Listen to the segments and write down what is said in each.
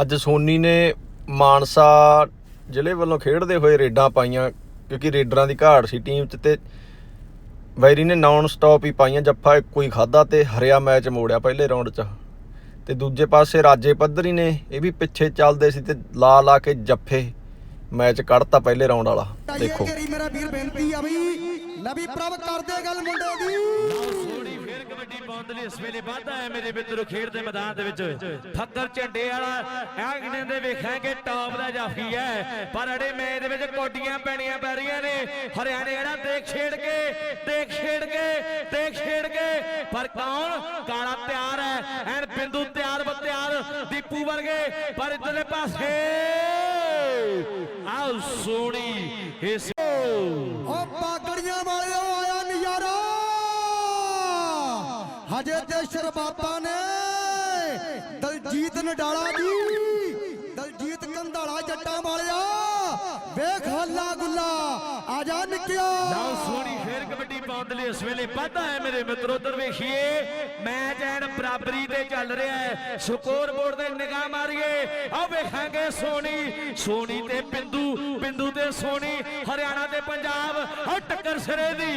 ਅੱਜ ਸੋਨੀ ਨੇ ਮਾਨਸਾ ਜ਼ਿਲ੍ਹੇ ਵੱਲੋਂ ਖੇਡਦੇ ਹੋਏ ਰੇਡਾਂ ਪਾਈਆਂ ਕਿਉਂਕਿ ਰੇਡਰਾਂ ਦੀ ਘਾਟ ਸੀ ਟੀਮ 'ਚ ਤੇ ਵੈਰੀ ਨੇ ਨਾਨ ਸਟਾਪ ਹੀ ਪਾਈਆਂ ਜੱਫਾ ਇੱਕੋ ਹੀ ਖਾਦਾ ਤੇ ਹਰਿਆ ਮੈਚ ਮੋੜਿਆ ਪਹਿਲੇ ਰਾਉਂਡ 'ਚ। ਤੇ ਦੂਜੇ ਪਾਸੇ ਰਾਜੇ ਪੱਧਰੀ ਨੇ ਇਹ ਵੀ ਪਿੱਛੇ ਚੱਲਦੇ ਸੀ ਤੇ ਲਾ ਲਾ ਕੇ ਜੱਫੇ ਮੈਚ ਕੱਢਤਾ ਪਹਿਲੇ ਰਾਉਂਡ ਵਾਲਾ। ਦੇਖੋ। ਮੇਰਾ ਵੀਰ ਬੇਨਤੀ ਆ ਬਈ ਨਬੀ ਪ੍ਰਭ ਕਰਦੇ ਗੱਲ ਮੁੰਡੇ ਦੀ। ਕਬੱਡੀ ਪਾਉਣ ਲਈ ਇਸ ਵੇਲੇ ਵਾਧਾ ਹੈ ਮੇਰੇ ਮਿੱਤਰੋ, ਖੇਡ ਦੇ ਮੈਦਾਨ ਦੇ ਵਿੱਚ। ਫੱਕਰ ਝੰਡੇ ਵਾਲਾ ਐਗਣੇ ਦੇ ਵੇਖਾਂਗੇ ਟਾਪ ਦਾ ਜਾਫੀ ਹੈ। ਪਰ ਅੜੇ ਮੈਚ ਦੇ ਵਿੱਚ ਕੋਡੀਆਂ ਪੈਣੀਆਂ ਪੈ ਰਹੀਆਂ ਨੇ। ਹਰਿਆਣੇ ਜਿਹੜਾ ਦੇਖ ਛੇੜ ਕੇ, ਦੇਖ ਛੇੜ ਕੇ, ਦੇਖ ਛੇੜ ਕੇ। ਪਰ ਕੌਣ? ਕਾਲਾ ਤਿਆਰ ਹੈ। ਐਨ ਬਿੰਦੂ ਤਿਆਰ ਬਤਿਆਰ ਦੀਪੂ ਵਰਗੇ। ਪਰ ਇਧਰਲੇ ਪਾਸੇ। ਆਓ ਸੋਹਣੀ ਇਸ ਓ ਹਜੇ ਤੇ ਸ਼ਰਬਾਤਾ ਨੇ ਦਲਜੀਤ ਨਡਾਲਾ ਜੀ ਦਲਜੀਤ ਕੰਧਾਲਾ ਜੱਟਾਂ ਵਾਲਿਆ। ਵੇਖ ਹੱਲਾ ਗੁੱਲਾ, ਆ ਜਾ ਨਿਕਿਆ ਲਓ ਸੋਹਣੀ ਫੇਰ ਕਬੱਡੀ ਪਾਉਣ ਲਈ ਇਸ ਵੇਲੇ ਵਾਧਾ ਹੈ ਮੇਰੇ ਮਿੱਤਰੋ ਉਧਰ ਵੇਖੀਏ ਮੈਚ ਐਨ ਬਰਾਬਰੀ ਤੇ ਚੱਲ ਰਿਹਾ ਹੈ। ਸਕੋਰ ਬੋਰਡ ਤੇ ਨਿਗਾਹ ਮਾਰੀਏ। ਆਹ ਵੇਖਾਂਗੇ ਸੋਹਣੀ ਸੋਹਣੀ ਤੇ ਬਿੰਦੂ ਪਿੰਦੂ ਤੇ ਸੋਹਣੀ, ਹਰਿਆਣਾ ਤੇ ਪੰਜਾਬ, ਆਹ ਟੱਕਰ ਸਿਰੇ ਦੀ।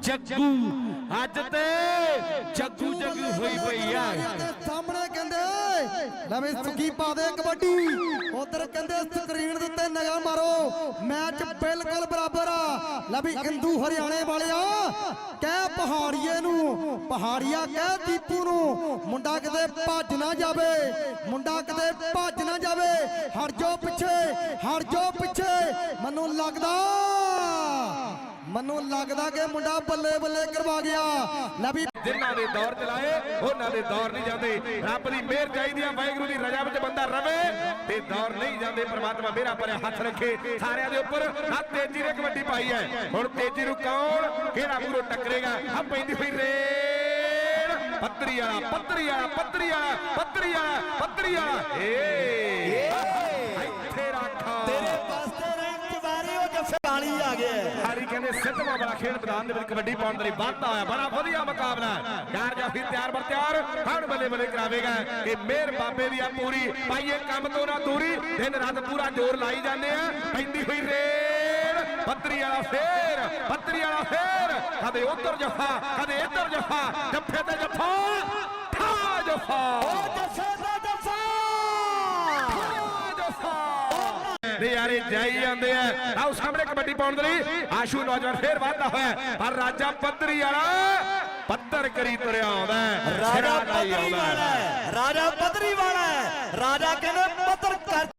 ਜੱਗੂ ਅੱਜ ਤੇ ਜੱਗੂ ਜੱਗੂ ਹੋਈ ਪਈ ਆ। ਸਾਹਮਣੇ ਕਹਿੰਦੇ ਲਵੇ ਸੁੱਕੀ ਪਾ ਦੇ ਕਬੱਡੀ। ਉਧਰ ਕਹਿੰਦੇ ਸਕਰੀਨ ਦੇ ਉੱਤੇ ਨਿਗਾਹ ਮਾਰੋ। ਮੈਚ ਬਿਲਕੁਲ ਬਰਾਬਰ ਆ। ਲਵੀ ਹਿੰਦੂ ਹਰਿਆਣੇ ਵਾਲਿਆ ਕਹਿ ਪਹਾੜੀਏ ਨੂੰ, ਪਹਾੜੀਆ ਕਹਿ ਦੀਪੂ ਨੂੰ, ਮੁੰਡਾ ਕਿਤੇ ਭੱਜ ਨਾ ਜਾਵੇ, ਮੁੰਡਾ ਕਿਤੇ ਭੱਜ ਨਾ ਜਾਵੇ। ਹਟ ਜਾਓ ਪਿੱਛੇ, ਹਟ ਜਾਓ ਪਿੱਛੇ। ਮੈਨੂੰ ਲੱਗਦਾ ਮੈਨੂੰ ਲੱਗਦਾ ਕਿ ਮੁੰਡਾ ਬੱਲੇ ਬੱਲੇ ਕਰਵਾ ਗਿਆ। ਲਵੀ ਜਿਨ੍ਹਾਂ ਦੇ ਦੌਰ ਚਲਾਏ, ਉਹਨਾਂ ਦੇ ਦੌਰ ਨਹੀਂ ਜਾਂਦੇ। ਰੱਬ ਦੀ ਮਿਹਰ ਚਾਹੀਦੀ ਆ, ਵਾਹਿਗੁਰੂ ਦੀ ਰਜ਼ਾ ਵਿੱਚ ਬੰਦਾ ਰਵੇ ਤੇ ਦੌਰ ਨਹੀਂ ਜਾਂਦੇ। ਪ੍ਰਮਾਤਮਾ ਮੇਰਾ ਪਰੇ ਹੱਥ ਰੱਖੇ। ਸਾਰਿਆਂ ਦੇ ਉੱਪਰ ਆ ਤੇਜੀ ਨੇ ਕਬੱਡੀ ਪਾਈ ਹੈ। ਹੁਣ ਤੇਜੀ ਨੂੰ ਕੌਣ, ਕਿਹੜਾ ਮੂਰੋ ਟੱਕਰੇਗਾ? ਆ ਪੈਂਦੀ ਹੋਈ ਰੇਡ। ਪੱਤਰੀ ਵਾਲਾ ਪੱਤਰੀ ਵਾਲਾ ਪੱਤਰੀ ਵਾਲਾ ਪੱਤਰੀ ਵਾਲਾ ਪੱਤਰੀ ਵਾਲਾ। ਏ। ਵਾਲੀ ਆ ਗਿਆ ਹਾਰੀ ਕਹਿੰਦੇ ਸਿੱਧਵਾਂ ਵਾਲਾ ਖੇਡ ਮੈਦਾਨ ਦੇ ਵਿੱਚ ਕਬੱਡੀ ਪਾਉਣ ਦੇ ਲਈ ਵਾਧਾ ਹੋਇਆ। ਬੜਾ ਵਧੀਆ ਮੁਕਾਬਲਾ ਯਾਰ ਜਾਫੀ ਤਿਆਰ ਬਰ ਤਿਆਰ ਹਣ ਬੱਲੇ ਬੱਲੇ ਕਰਾਵੇਗਾ ਇਹ ਮੇਰ ਬਾਬੇ ਦੀ ਆ ਪੂਰੀ। ਪਾਈਏ ਕੰਮ ਤੋਂ ਨਾ ਦੂਰੀ। ਦਿਨ ਰਾਤ ਪੂਰਾ ਜ਼ੋਰ ਲਾਈ ਜਾਂਦੇ ਆ। ਪੈਂਦੀ ਹੋਈ ਰੇਡ ਪੱਤਰੀ ਵਾਲਾ ਫੇਰ ਪੱਤਰੀ ਵਾਲਾ ਫੇਰ। ਕਦੇ ਉਧਰ ਜਫਾ ਕਦੇ ਇੱਧਰ ਜਫਾ। ਜੱਫੇ ਤੇ ਜਫਾ ਠਾ ਜਫਾ। ਦਾ ਜੱਫਾ ਯਾਰੇ ਜਾਈ ਜਾਂਦੇ ਆ ਆਓ ਸਾਹਮਣੇ ਕਬੱਡੀ ਪਾਉਣ ਦੇ ਲਈ ਆਸ਼ੂ ਨੌਜਵਾਨ ਫੇਰ ਵਾਧਾ ਹੋਇਆ ਪਰ ਰਾਜਾ ਪੱਧਰੀ ਵਾਲਾ ਪੱਧਰ ਕਰੀ ਤੁਰਿਆ ਆਉਂਦਾ। ਰਾਜਾ ਪੱਧਰੀ। ਵਾਲਾ ਰਾਜਾ ਪੱਧਰੀ ਵਾਲਾ। ਰਾਜਾ ਕਹਿੰਦੇ